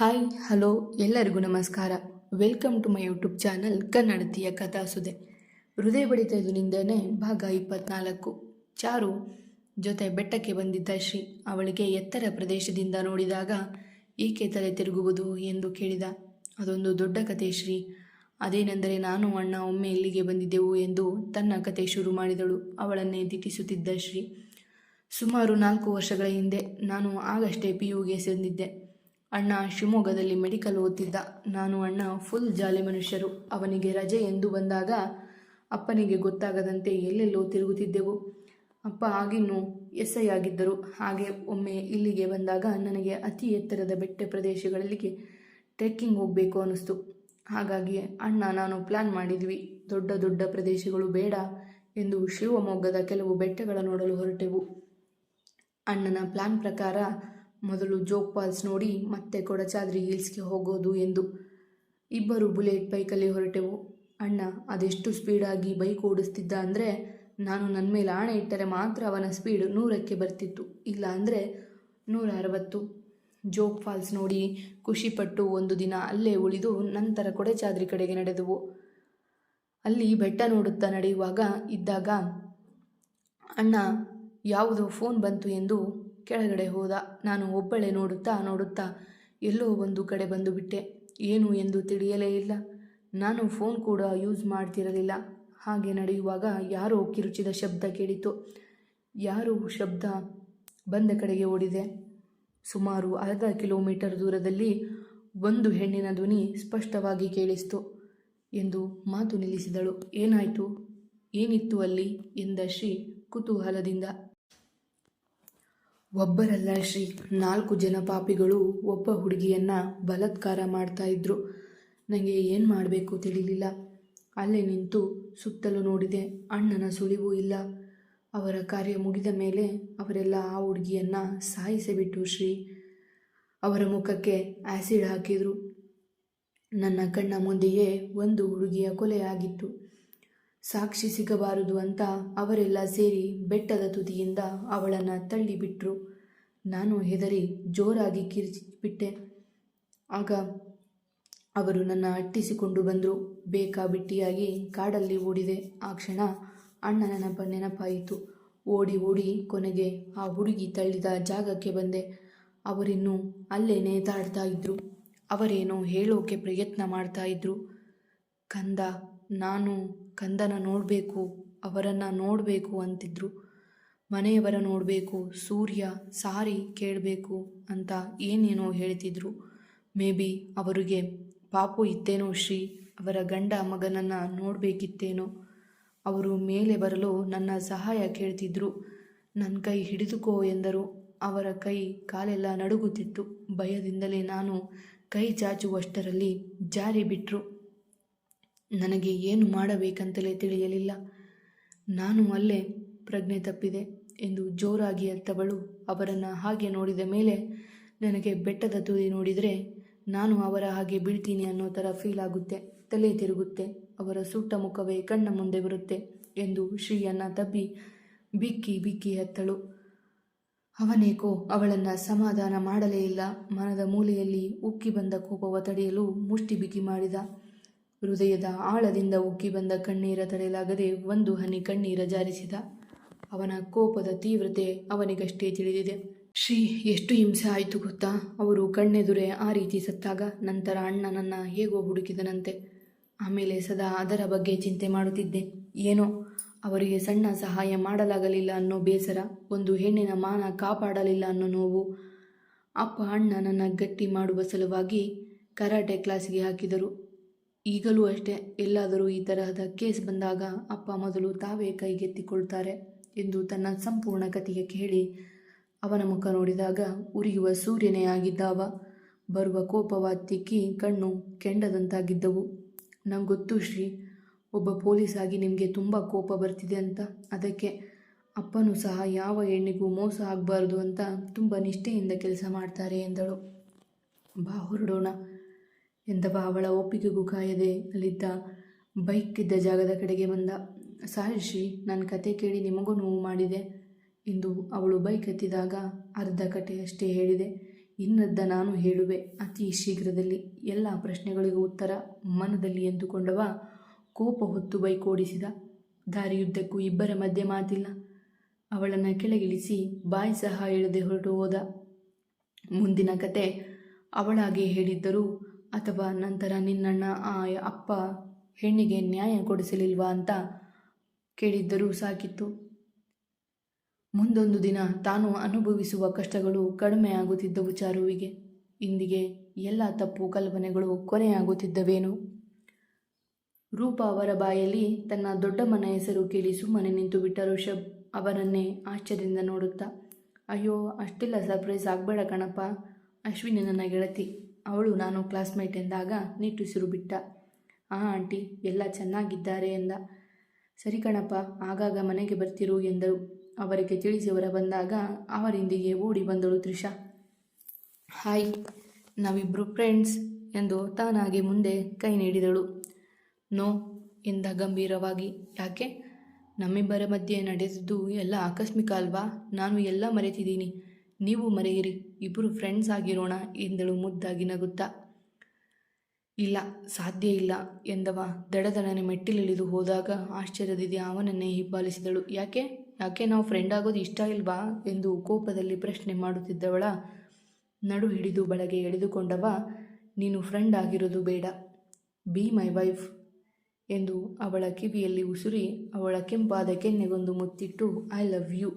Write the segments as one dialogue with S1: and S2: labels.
S1: Hi hello ಎಲ್ಲರಿಗೂ ನಮಸ್ಕಾರ. Welcome to my YouTube channel ಕನ್ನಡತಿಯ ಕಥಾಸುದೆ. ಹೃದಯ ಬಡಿತದಿಂದನೇ ಭಾಗ ಇಪ್ಪತ್ನಾಲ್ಕು. ಚಾರು ಜೊತೆ ಬೆಟ್ಟಕ್ಕೆ ಬಂದಿದ್ದ ಶ್ರೀ, ಅವಳಿಗೆ ಎತ್ತರ ಪ್ರದೇಶದಿಂದ ನೋಡಿದಾಗ ಏಕೆ ತಲೆ ತಿರುಗುವುದು ಎಂದು ಕೇಳಿದ. ಅದೊಂದು ದೊಡ್ಡ ಕತೆ ಶ್ರೀ. ಅದೇನೆಂದರೆ ನಾನು ಅಣ್ಣ ಒಮ್ಮೆ ಇಲ್ಲಿಗೆ ಬಂದಿದ್ದೆವು ಎಂದು ತನ್ನ ಕತೆ ಶುರು ಮಾಡಿದಳು. ಅವಳನ್ನೇ ದಿಟ್ಟಿಸುತ್ತಿದ್ದ ಶ್ರೀ. ಸುಮಾರು ನಾಲ್ಕು ವರ್ಷಗಳ ಹಿಂದೆ ನಾನು ಆಗಷ್ಟೇ ಪಿ ಯುಗೆ ಸೇರಿದ್ದೆ ಅಣ್ಣ ಶಿವಮೊಗ್ಗದಲ್ಲಿ ಮೆಡಿಕಲ್ ಓದ್ತಿದ್ದ. ನಾನು ಅಣ್ಣ ಫುಲ್ ಜಾಲಿ ಮನುಷ್ಯರು. ಅವನಿಗೆ ರಜೆ ಎಂದು ಬಂದಾಗ ಅಪ್ಪನಿಗೆ ಗೊತ್ತಾಗದಂತೆ ಎಲ್ಲೆಲ್ಲೋ ತಿರುಗುತ್ತಿದ್ದೆವು. ಅಪ್ಪ ಆಗಿನ್ನೂ ಎಸ್ ಐ ಆಗಿದ್ದರು. ಹಾಗೆ ಒಮ್ಮೆ ಇಲ್ಲಿಗೆ ಬಂದಾಗ ನನಗೆ ಅತಿ ಎತ್ತರದ ಬೆಟ್ಟ ಪ್ರದೇಶಗಳಿಗೆ ಟ್ರೆಕ್ಕಿಂಗ್ ಹೋಗಬೇಕು ಅನ್ನಿಸ್ತು. ಹಾಗಾಗಿ ಅಣ್ಣ ನಾನು ಪ್ಲ್ಯಾನ್ ಮಾಡಿದ್ವಿ. ದೊಡ್ಡ ದೊಡ್ಡ ಪ್ರದೇಶಗಳು ಬೇಡ ಎಂದು ಶಿವಮೊಗ್ಗದ ಕೆಲವು ಬೆಟ್ಟಗಳ ನೋಡಲು ಹೊರಟೆವು. ಅಣ್ಣನ ಪ್ಲ್ಯಾನ್ ಪ್ರಕಾರ ಮೊದಲು ಜೋಗ್ ಫಾಲ್ಸ್ ನೋಡಿ ಮತ್ತೆ ಕೊಡಚಾದ್ರಿ ಹಿಲ್ಸ್ಗೆ ಹೋಗೋದು ಎಂದು. ಇಬ್ಬರು ಬುಲೆಟ್ ಬೈಕಲ್ಲಿ ಹೊರಟೆವು. ಅಣ್ಣ, ಅದೆಷ್ಟು ಸ್ಪೀಡಾಗಿ ಬೈಕ್ ಓಡಿಸ್ತಿದ್ದ ಅಂದರೆ ನಾನು ನನ್ನ ಮೇಲೆ ಆಣೆ ಇಟ್ಟರೆ ಮಾತ್ರ ಅವನ ಸ್ಪೀಡ್ ನೂರಕ್ಕೆ ಬರ್ತಿತ್ತು. ಇಲ್ಲ ಅಂದರೆ ನೂರ ಅರವತ್ತು ಜೋಗ್ ಫಾಲ್ಸ್ ನೋಡಿ ಖುಷಿಪಟ್ಟು ಒಂದು ದಿನ ಅಲ್ಲೇ ಉಳಿದು ನಂತರ ಕೊಡಚಾದ್ರಿ ಕಡೆಗೆ ನಡೆದವು. ಅಲ್ಲಿ ಬೆಟ್ಟ ನೋಡುತ್ತಾ ನಡೆಯುವಾಗ ಇದ್ದಾಗ, ಅಣ್ಣ, ಯಾವುದೋ ಫೋನ್ ಬಂತು ಎಂದು ಕೆಳಗಡೆ ಹೋದ. ನಾನು ಒಬ್ಬಳೆ ನೋಡುತ್ತಾ ನೋಡುತ್ತಾ ಎಲ್ಲೋ ಒಂದು ಕಡೆ ಬಂದು ಬಿಟ್ಟೆ. ಏನು ಎಂದು ತಿಳಿಯಲೇ ಇಲ್ಲ. ನಾನು ಫೋನ್ ಕೂಡ ಯೂಸ್ ಮಾಡ್ತಿರಲಿಲ್ಲ. ಹಾಗೆ ನಡೆಯುವಾಗ ಯಾರೋ ಕಿರುಚಿದ ಶಬ್ದ ಕೇಳಿತು. ಯಾರೋ ಶಬ್ದ ಬಂದ ಕಡೆಗೆ ಓಡಿದೆ. ಸುಮಾರು ಅರ್ಧ ಕಿಲೋಮೀಟರ್ ದೂರದಲ್ಲಿ ಒಂದು ಹೆಣ್ಣಿನ ಧ್ವನಿ ಸ್ಪಷ್ಟವಾಗಿ ಕೇಳಿಸ್ತು ಎಂದು ಮಾತು ನಿಲ್ಲಿಸಿದಳು. ಏನಾಯಿತು? ಏನಿತ್ತು ಅಲ್ಲಿ? ಎಂದ ಶ್ರೀ ಕುತೂಹಲದಿಂದ. ಒಬ್ಬರಲ್ಲ ಶ್ರೀ. ನಾಲ್ಕು ಜನ ಪಾಪಿಗಳು ಒಬ್ಬ ಹುಡುಗಿಯನ್ನು ಬಲತ್ಕಾರ ಮಾಡ್ತಾ ಇದ್ರು. ನನಗೆ ಏನು ಮಾಡಬೇಕು ತಿಳಿಲಿಲ್ಲ. ಅಲ್ಲೇ ನಿಂತು ಸುತ್ತಲೂ ನೋಡಿದೆ, ಅಣ್ಣನ ಸುಳಿವು ಇಲ್ಲ. ಅವರ ಕಾರ್ಯ ಮುಗಿದ ಮೇಲೆ ಅವರೆಲ್ಲ ಆ ಹುಡುಗಿಯನ್ನು ಸಾಯಿಸಿಬಿಟ್ಟು ಶ್ರೀ. ಅವರ ಮುಖಕ್ಕೆ ಆ್ಯಸಿಡ್ ಹಾಕಿದರು. ನನ್ನ ಕಣ್ಣ ಮುಂದೆಯೇ ಒಂದು ಹುಡುಗಿಯ ಕೊಲೆ ಆಗಿತ್ತು. ಸಾಕ್ಷಿ ಸಿಗಬಾರದು ಅಂತ ಅವರೆಲ್ಲ ಸೇರಿ ಬೆಟ್ಟದ ತುದಿಯಿಂದ ಅವಳನ್ನು ತಳ್ಳಿಬಿಟ್ರು. ನಾನು ಹೆದರಿ ಜೋರಾಗಿ ಕಿರಿಚಿಬಿಟ್ಟೆ. ಆಗ ಅವರು ನನ್ನ ಅಟ್ಟಿಸಿಕೊಂಡು ಬಂದರು. ಬೇಕಾಬಿಟ್ಟಿಯಾಗಿ ಕಾಡಲ್ಲಿ ಓಡಿದೆ. ಆ ಕ್ಷಣ ಅಣ್ಣ ನೆನಪ ನೆನಪಾಯಿತು. ಓಡಿ ಓಡಿ ಕೊನೆಗೆ ಆ ಹುಡುಗಿ ತಳ್ಳಿದ ಜಾಗಕ್ಕೆ ಬಂದೆ. ಅವರಿನ್ನೂ ಅಲ್ಲೇ ನೇತಾಡ್ತಾ ಇದ್ರು. ಅವರೇನೋ ಹೇಳೋಕೆ ಪ್ರಯತ್ನ ಮಾಡ್ತಾ ಇದ್ರು. ಕಂದ, ನಾನು ಕಂದನ ನೋಡಬೇಕು, ಅವರನ್ನು ನೋಡಬೇಕು ಅಂತಿದ್ರು. ಮನೆಯವರ ನೋಡಬೇಕು, ಸೂರ್ಯ ಸಾರಿ ಕೇಳಬೇಕು ಅಂತ ಏನೇನೋ ಹೇಳ್ತಿದ್ರು. ಮೇ ಬಿ ಅವರಿಗೆ, ಪಾಪು ಇತ್ತೇನೋ ಶ್ರೀ, ಅವರ ಗಂಡ ಮಗನನ್ನು ನೋಡಬೇಕಿತ್ತೇನೋ? ಅವರು ಮೇಲೆ ಬರಲು ನನ್ನ ಸಹಾಯ ಕೇಳ್ತಿದ್ರು. ನನ್ನ ಕೈ ಹಿಡಿದುಕೋ ಎಂದರು. ಅವರ ಕೈ ಕಾಲೆಲ್ಲ ನಡುಗುತ್ತಿತ್ತು. ಭಯದಿಂದಲೇ ನಾನು ಕೈ ಚಾಚುವಷ್ಟರಲ್ಲಿ ಜಾರಿ ಬಿಟ್ರು ನನಗೆ ಏನು ಮಾಡಬೇಕಂತಲೇ ತಿಳಿಯಲಿಲ್ಲ. ನಾನು ಅಲ್ಲೇ ಪ್ರಜ್ಞೆ ತಪ್ಪಿದೆ ಎಂದು ಜೋರಾಗಿ ಅತ್ತವಳು ಅವರನ್ನು ಹಾಗೆ ನೋಡಿದ ಮೇಲೆ ನನಗೆ ಬೆಟ್ಟದ ತುದಿ ನೋಡಿದರೆ ನಾನು ಅವರ ಹಾಗೆ ಬೀಳ್ತೀನಿ ಅನ್ನೋ ಥರ ಫೀಲ್ ಆಗುತ್ತೆ, ತಲೆ ತಿರುಗುತ್ತೆ, ಅವರ ಸುಟ್ಟ ಮುಖವೇ ಕಣ್ಣ ಮುಂದೆ ಬರುತ್ತೆ ಎಂದು ಶ್ರೀಯನ್ನ ತಬ್ಬಿ ಬಿಕ್ಕಿ ಬಿಕ್ಕಿ ಹತ್ತಳು ಅವನೇಕೋ ಅವಳನ್ನು ಸಮಾಧಾನ ಮಾಡಲೇ ಇಲ್ಲ, ಮನದ ಮೂಲೆಯಲ್ಲಿ ಉಕ್ಕಿ ಬಂದ ಕೋಪವ ತಡೆಯಲು ಮುಷ್ಟಿ ಬಿಗಿ ಮಾಡಿದ. ಹೃದಯದ ಆಳದಿಂದ ಉಕ್ಕಿ ಬಂದ ಕಣ್ಣೀರ ತಡೆಯಲಾಗದೆ ಒಂದು ಹನಿ ಕಣ್ಣೀರ ಜಾರಿಸಿದ. ಅವನ ಕೋಪದ ತೀವ್ರತೆ ಅವನಿಗಷ್ಟೇ ತಿಳಿದಿದೆ. ಶ್ರೀ, ಎಷ್ಟು ಹಿಂಸೆ ಆಯಿತು ಗೊತ್ತಾ? ಅವರು ಕಣ್ಣೆದುರೆ ಆ ರೀತಿ ಸತ್ತಾಗ ನಂತರ ಅಣ್ಣನನ್ನ ಹೇಗೋ ಹುಡುಕಿದನಂತೆ. ಆಮೇಲೆ ಸದಾ ಅದರ ಬಗ್ಗೆ ಚಿಂತೆ ಮಾಡುತ್ತಿದ್ದೆ. ಏನೋ, ಅವರಿಗೆ ಸಣ್ಣ ಸಹಾಯ ಮಾಡಲಾಗಲಿಲ್ಲ ಅನ್ನೋ ಬೇಸರ, ಒಂದು ಹೆಣ್ಣಿನ ಮಾನ ಕಾಪಾಡಲಿಲ್ಲ ಅನ್ನೋ ನೋವು. ಅಪ್ಪ ಅಣ್ಣ ನನ್ನ ಗಟ್ಟಿ ಮಾಡುವ ಸಲುವಾಗಿ ಕರಾಟೆ ಕ್ಲಾಸಿಗೆ ಹಾಕಿದರು. ಈಗಲೂ ಅಷ್ಟೇ ಎಲ್ಲಾದರೂ ಈ ತರಹದ ಕೇಸ್ ಬಂದಾಗ ಅಪ್ಪ ಮೊದಲು ತಾವೇ ಕೈಗೆತ್ತಿಕೊಳ್ತಾರೆ ಎಂದು ತನ್ನ ಸಂಪೂರ್ಣ ಕಥೆಗೆ ಕೇಳಿ ಅವನ ಮುಖ ನೋಡಿದಾಗ ಉರಿಯುವ ಸೂರ್ಯನೇ ಆಗಿದ್ದಾವ. ಬರುವ ಕೋಪವ ತಿಕ್ಕಿ ಕಣ್ಣು ಕೆಂಡದಂತಾಗಿದ್ದವು. ನಂಗೊತ್ತು ಗೊತ್ತು ಶ್ರೀ, ಒಬ್ಬ ಪೊಲೀಸ್ ಆಗಿ ನಿಮಗೆ ತುಂಬ ಕೋಪ ಬರ್ತಿದೆ ಅಂತ. ಅದಕ್ಕೆ ಅಪ್ಪನೂ ಸಹ ಯಾವ ಹೆಣ್ಣಿಗೂ ಮೋಸ ಆಗಬಾರ್ದು ಅಂತ ತುಂಬ ನಿಷ್ಠೆಯಿಂದ ಕೆಲಸ ಮಾಡ್ತಾರೆ ಎಂದಳು. ಬಾ ಹೊರಡೋಣ. ಎಂದವ ಅವಳ ಒಪ್ಪಿಗೆಗೂ ಕಾಯದೆ ಅಲ್ಲಿದ್ದ ಬೈಕ್ ಇದ್ದ ಜಾಗದ ಕಡೆಗೆ ಬಂದ. ಸಾರಿ ನನ್ನ ಕತೆ ಕೇಳಿ ನಿಮಗೂ ನೋವು ಮಾಡಿದೆ ಎಂದು ಅವಳು ಬೈಕ್ ಎತ್ತಿದಾಗ ಅರ್ಧ ಕಟೆಯಷ್ಟೇ ಹೇಳಿದೆ. ಇನ್ನದ್ದ ನಾನು ಹೇಳುವೆ ಅತಿ ಶೀಘ್ರದಲ್ಲಿ. ಎಲ್ಲ ಪ್ರಶ್ನೆಗಳಿಗೂ ಉತ್ತರ ಮನದಲ್ಲಿ ಎಂದುಕೊಂಡವ ಕೋಪ ಹೊತ್ತು ಬೈಕ್ ಓಡಿಸಿದ. ದಾರಿಯುದ್ದಕ್ಕೂ ಇಬ್ಬರ ಮಧ್ಯೆ ಮಾತಿಲ್ಲ. ಅವಳನ್ನು ಕೆಳಗಿಳಿಸಿ ಬಾಯಿ ಸಹ ಇಳದೆ ಹೊರಟು ಹೋದ. ಮುಂದಿನ ಕತೆ ಅವಳಾಗೆ ಹೇಳಿದ್ದರು ಅಥವಾ ನಂತರ ನಿನ್ನಣ್ಣ, ಆ ಅಪ್ಪ ಹೆಣ್ಣಿಗೆ ನ್ಯಾಯ ಕೊಡಿಸಲಿಲ್ವಾ ಅಂತ ಕೇಳಿದ್ದರೂ ಸಾಕಿತ್ತು. ಮುಂದೊಂದು ದಿನ ತಾನು ಅನುಭವಿಸುವ ಕಷ್ಟಗಳು ಕಡಿಮೆಯಾಗುತ್ತಿದ್ದವು ಚಾರುವಿಗೆ. ಇಂದಿಗೆ ಎಲ್ಲ ತಪ್ಪು ಕಲ್ಪನೆಗಳು ಕೊನೆಯಾಗುತ್ತಿದ್ದವೇನು? ರೂಪ ಅವರ ಬಾಯಲ್ಲಿ ತನ್ನ ದೊಡ್ಡಮ್ಮನ ಹೆಸರು ಕೇಳಿ ಸುಮ್ಮನೆ ನಿಂತು ಬಿಟ್ಟ ಋಷಭ್ ಅವರನ್ನೇ ಆಶ್ಚರ್ಯದಿಂದ ನೋಡುತ್ತಾ, ಅಯ್ಯೋ, ಅಷ್ಟೆಲ್ಲ ಸರ್ಪ್ರೈಸ್ ಆಗಬೇಡ ಕಣಪ್ಪ, ಅಶ್ವಿನಿ ನನ್ನ ಗೆಳತಿ. ಅವಳು ನಾನು ಕ್ಲಾಸ್ಮೇಟ್ ಎಂದಾಗ ನಿಟ್ಟುಸಿರು ಬಿಟ್ಟ. ಆ ಆಂಟಿ, ಎಲ್ಲ ಚೆನ್ನಾಗಿದ್ದಾರೆ ಎಂದ. ಸರಿ ಕಣಪ್ಪ, ಆಗಾಗ ಮನೆಗೆ ಬರ್ತಿರು ಎಂದರು. ಅವರಿಗೆ ತಿಳಿಸಿ ಹೊರ ಬಂದಾಗ ಅವರಿಂದಿಗೆ ಓಡಿ ಬಂದಳು ತ್ರಿಷಾ. ಹಾಯ್ ನಾವಿಬ್ಬರು ಫ್ರೆಂಡ್ಸ್ ಎಂದು ತಾನಾಗೆ ಮುಂದೆ ಕೈ ನೀಡಿದಳು. ನೋ ಎಂದ ಗಂಭೀರವಾಗಿ. ಯಾಕೆ? ನಮ್ಮಿಬ್ಬರ ಮಧ್ಯೆ ನಡೆದಿದ್ದು ಎಲ್ಲ ಆಕಸ್ಮಿಕ ಅಲ್ವಾ? ನಾನು ಎಲ್ಲ ಮರೆತಿದ್ದೀನಿ. ನೀವು ಮರೆಯಿರಿ ಇಬ್ಬರು ಫ್ರೆಂಡ್ಸ್ ಆಗಿರೋಣ ಎಂದಳು ಮುದ್ದಾಗಿ ನಗುತ್ತಾ. ಇಲ್ಲ, ಸಾಧ್ಯ ಇಲ್ಲ ಎಂದವ. ದಡದಡನೆ ಮೆಟ್ಟಿಲಿಳಿದು ಹೋದಾಗ ಆಶ್ಚರ್ಯದಿದೆ ಅವನನ್ನೇ ಹಿಂಬಾಲಿಸಿದಳು. ಯಾಕೆ ಯಾಕೆ ನಾವು ಫ್ರೆಂಡ್ ಆಗೋದು ಇಷ್ಟ ಇಲ್ವಾ ಎಂದು ಕೋಪದಲ್ಲಿ ಪ್ರಶ್ನೆ ಮಾಡುತ್ತಿದ್ದವಳ. ನಡು ಹಿಡಿದು ಬಳಗೆ ಎಳೆದುಕೊಂಡವ, ನೀನು ಫ್ರೆಂಡ್ ಆಗಿರೋದು ಬೇಡ ಬಿ ಮೈ ವೈಫ್ ಎಂದು ಅವಳ ಕಿವಿಯಲ್ಲಿ ಉಸುರಿ, ಅವಳ ಕೆಂಪಾದ ಕೆನ್ನೆಗೊಂದು ಮುತ್ತಿಟ್ಟು ಐ ಲವ್ ಯು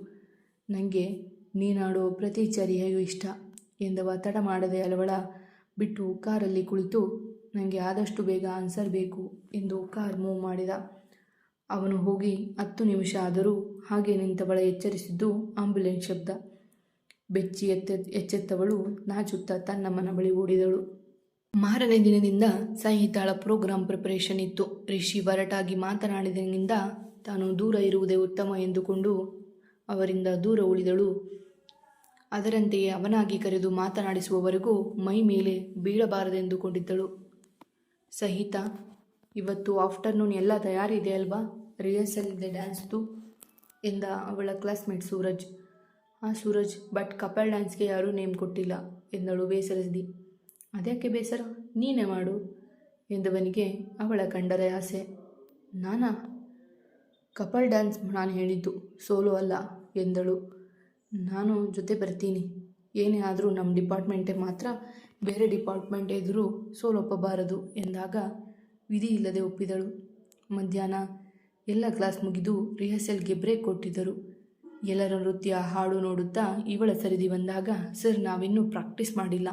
S1: ನನಗೆ ನೀನಾಡೋ ಪ್ರತಿ ಚರ್ಯೆಯೂ ಇಷ್ಟ ಎಂದವ ತಡ ಮಾಡದೆ ಅಲವಳ ಬಿಟ್ಟು ಕಾರಲ್ಲಿ ಕುಳಿತು ನನಗೆ ಆದಷ್ಟು ಬೇಗ ಆನ್ಸರ್ ಬೇಕು ಎಂದು ಕಾರ್ ಮೂವ್ ಮಾಡಿದ. ಅವನು ಹೋಗಿ, ಹತ್ತು ನಿಮಿಷ ಆದರೂ ಹಾಗೆ ನಿಂತವಳ ಎಚ್ಚರಿಸಿದ್ದು ಆಂಬ್ಯುಲೆನ್ಸ್ ಶಬ್ದ. ಬೆಚ್ಚಿ ಎತ್ತ, ಎಚ್ಚೆತ್ತವಳು ನಾಚುತ್ತಾ ತನ್ನ ಮನ ಬಳಿ ಓಡಿದಳು. ಮಾರನೇ ದಿನದಿಂದ ಸಂಹಿತಾಳ ಪ್ರೋಗ್ರಾಂ ಪ್ರಿಪರೇಷನ್ ಇತ್ತು. ರಿಷಿ ಒರಟಾಗಿ ಮಾತನಾಡಿದನಿಂದ ತಾನು ದೂರ ಇರುವುದೇ ಉತ್ತಮ ಎಂದುಕೊಂಡು ಅವರಿಂದ ದೂರ ಉಳಿದಳು. ಅದರಂತೆಯೇ ಅವನಾಗಿ ಕರೆದು ಮಾತನಾಡಿಸುವವರೆಗೂ ಮೈ ಮೇಲೆ ಬೀಳಬಾರದೆಂದುಕೊಂಡಿದ್ದಳು. ಸಹಿತ, ಇವತ್ತು ಆಫ್ಟರ್ನೂನ್ ಎಲ್ಲ ತಯಾರಿದೆ ಅಲ್ವಾ? ರಿಹರ್ಸಲ್ ಇದೆ ಡ್ಯಾನ್ಸ್ದು ಎಂದ ಅವಳ ಕ್ಲಾಸ್ಮೇಟ್ ಸೂರಜ್. ಆ ಸೂರಜ್, ಬಟ್ ಕಪಲ್ ಡ್ಯಾನ್ಸ್ಗೆ ಯಾರೂ ನೇಮ್ ಕೊಟ್ಟಿಲ್ಲ ಎಂದಳು ಬೇಸರಿಸಿದಿ ಅದ್ಯಾಕೆ ಬೇಸರ? ನೀನೇ ಮಾಡು ಎಂದವನಿಗೆ ಅವಳ ಕಂಡರೆ ಆಸೆ. ನಾನಾ? ಕಪಲ್ ಡ್ಯಾನ್ಸ್ ನಾನು ಹೇಳಿದ್ದು, ಸೋಲೋ ಅಲ್ಲ ಎಂದಳು. ನಾನು ಜೊತೆ ಬರ್ತೀನಿ. ಏನೇ ಆದರೂ ನಮ್ಮ ಡಿಪಾರ್ಟ್ಮೆಂಟೇ ಮಾತ್ರ ಬೇರೆ ಡಿಪಾರ್ಟ್ಮೆಂಟ್ ಎದುರು ಸೋಲೊಪ್ಪಬಾರದು ಎಂದಾಗ ವಿಧಿ ಇಲ್ಲದೆ ಒಪ್ಪಿದಳು. ಮಧ್ಯಾಹ್ನ ಎಲ್ಲ ಕ್ಲಾಸ್ ಮುಗಿದು ರಿಹರ್ಸಲ್ಗೆ ಬ್ರೇಕ್ ಕೊಟ್ಟಿದ್ದರು. ಎಲ್ಲರ ನೃತ್ಯ ಹಾಡು ನೋಡುತ್ತಾ ಇವಳ ಸರಿದಿ ಬಂದಾಗ, ಸರ್, ನಾವಿನ್ನೂ ಪ್ರಾಕ್ಟೀಸ್ ಮಾಡಿಲ್ಲ.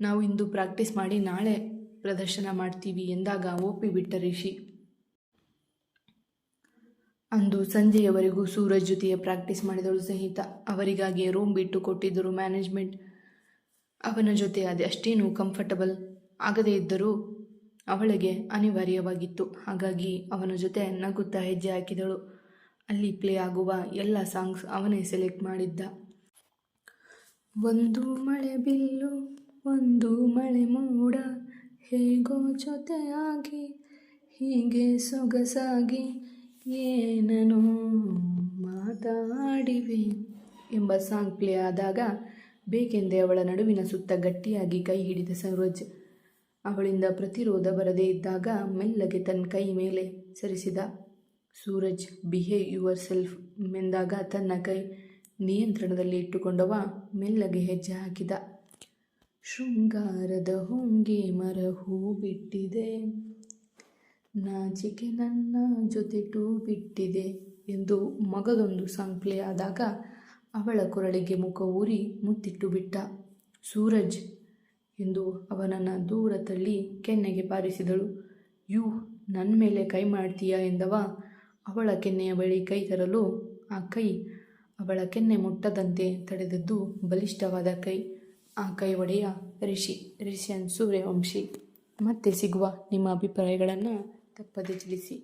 S1: ನಾವು ಇಂದು ಪ್ರಾಕ್ಟೀಸ್ ಮಾಡಿ ನಾಳೆ ಪ್ರದರ್ಶನ ಮಾಡ್ತೀವಿ ಎಂದಾಗ ಒಪ್ಪಿ ಬಿಟ್ಟ ರಿಷಿ. ಅಂದು ಸಂಜೆಯವರೆಗೂ ಸೂರಜ್ ಜೊತೆಯ ಪ್ರಾಕ್ಟೀಸ್ ಮಾಡಿದಳು ಸಹಿತ. ಅವರಿಗಾಗಿ ರೂಮ್ ಬಿಟ್ಟು ಕೊಟ್ಟಿದ್ದರು ಮ್ಯಾನೇಜ್ಮೆಂಟ್ ಅವನ ಜೊತೆ ಅದಷ್ಟೇನು ಕಂಫರ್ಟಬಲ್ ಆಗದೇ ಇದ್ದರೂ ಅವಳಿಗೆ ಅನಿವಾರ್ಯವಾಗಿತ್ತು. ಹಾಗಾಗಿ ಅವನ ಜೊತೆ ನಗುತ್ತಾ ಹೆಜ್ಜೆ ಹಾಕಿದಳು. ಅಲ್ಲಿ ಪ್ಲೇ ಆಗುವ ಎಲ್ಲ ಸಾಂಗ್ಸ್ ಅವನೇ ಸೆಲೆಕ್ಟ್ ಮಾಡಿದ್ದ. ಒಂದು ಮಳೆ ಬಿಲ್ಲು, ಒಂದು ಮಳೆ ಮೋಡ, ಹೇಗೋ ಜೊತೆಯಾಗಿ, ಹೀಗೆ ಸೊಗಸಾಗಿ ಏನನೋ ಮಾತಾಡಿವೆ ಎಂಬ ಸಾಂಗ್ ಪ್ಲೇ ಆದಾಗ ಬೇಕೆಂದೇ ಅವಳ ನಡುವಿನ ಸುತ್ತ ಗಟ್ಟಿಯಾಗಿ ಕೈ ಹಿಡಿದ ಸರೋಜ್. ಅವಳಿಂದ ಪ್ರತಿರೋಧ ಬರದೇ ಇದ್ದಾಗ ಮೆಲ್ಲಗೆ ತನ್ನ ಕೈ ಮೇಲೆ ಸರಿಸಿದ ಸೂರಜ್ ಬಿಹೇವ್ ಯುವರ್ ಸೆಲ್ಫ್ ಮೆಂದಾಗ ತನ್ನ ಕೈ ನಿಯಂತ್ರಣದಲ್ಲಿ ಇಟ್ಟುಕೊಂಡವ ಮೆಲ್ಲಗೆ ಹೆಜ್ಜೆ ಹಾಕಿದ. ಶೃಂಗಾರದ ಹೊಂಗೆ ಮರ ಹೂ ಬಿಟ್ಟಿದೆ ನಾಚಿಕೆ ನನ್ನ ಜೊತೆ ಟೂ ಬಿಟ್ಟಿದೆ ಎಂದು ಮಗದೊಂದು ಸಾಂಗ್ ಪ್ಲೇ ಆದಾಗ ಅವಳ ಕೊರಳಿಗೆ ಮುಖ ಊರಿ ಮುತ್ತಿಟ್ಟು ಬಿಟ್ಟ. ಸೂರಜ್ ಎಂದು ಅವನನ್ನು ದೂರ ತಳ್ಳಿ ಕೆನ್ನೆಗೆ ಬಾರಿಸಿದಳು ಯು ನನ್ನ ಮೇಲೆ ಕೈ ಮಾಡ್ತೀಯಾ ಎಂದವ. ಅವಳ ಕೆನ್ನೆಯ ಬಳಿ ಕೈ ತರಲು ಆ ಕೈ ಅವಳ ಕೆನ್ನೆ ಮುಟ್ಟದಂತೆ ತಡೆದದ್ದು ಬಲಿಷ್ಠವಾದ ಕೈ. ಆ ಕೈ ಒಡೆಯ ರಿಷಿ, ರಿಷಿಯನ್ ಸೂರ್ಯವಂಶಿ. ಮತ್ತೆ ಸಿಗುವ ನಿಮ್ಮ ಅಭಿಪ್ರಾಯಗಳನ್ನು ತಪ್ಪದೆ ತಿಳಿಸಿ